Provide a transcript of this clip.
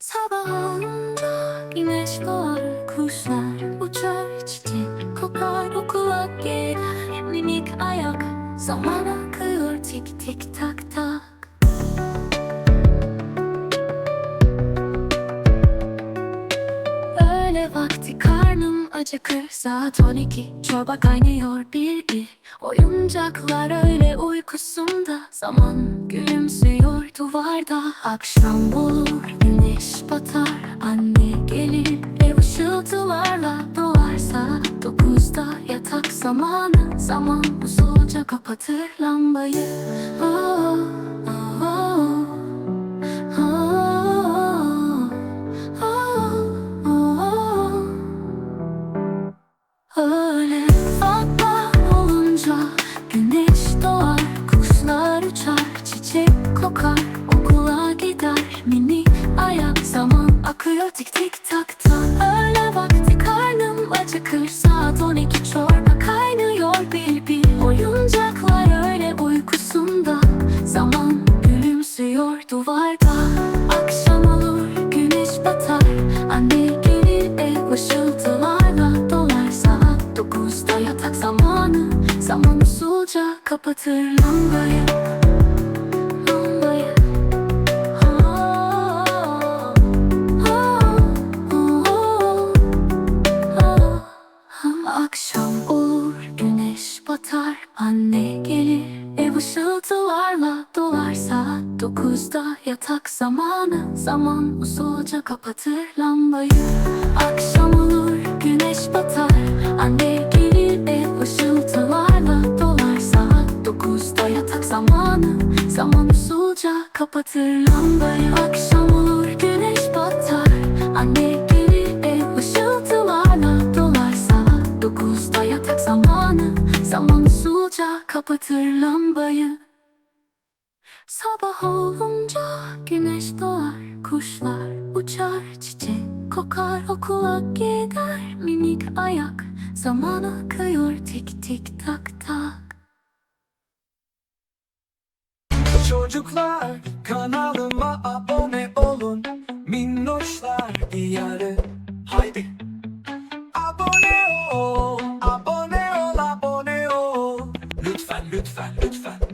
Sabah olunca güneş doğar Kuşlar uçar çiçek kokar Okula gider minik ayak Zaman akıyor tik tik tak tak. Öğle vakti karnım acıkır Saat 12 çorba kaynıyor bir bir. Oyuncaklar öyle uykusunda. Zaman gülümsüyor duvarda. Akşam olur zamanı Zaman usulca kapatır lambayı oh, oh, oh. Öyle sabah olunca güneş doğar Kuşlar uçar, çiçek kokar Okula gider mini ayak Zaman akıyor tik tik tak duvarda. Akşam olur güneş batar. Anne gelir ev ışıltılarla dolar Saat dokuzda yatak zamanı Zaman usulca kapatır. Lambayı Lambayı ah, ah, ah, ah. Akşam olur güneş batar. Anne dokuzda yatak zamanı Zaman usulca kapatır lambayı. Akşam olur güneş batar Anne gelir ev ışıltılarla dolar. Saat dokuzda yatak zamanı Zaman usulca kapatır lambayı. Akşam olur güneş batar Anne gelir ev ışıltılarla dolar. Saat dokuzda yatak zamanı Zaman usulca kapatır lambayı Sabah olunca güneş doğar Kuşlar uçar çiçek kokar Okula gider minik ayak Zaman akıyor tik tik tak tak. Çocuklar kanalıma abone olun Minnoşlar diyarı. Haydi. Abone ol, abone ol, abone ol. Lütfen, lütfen, lütfen.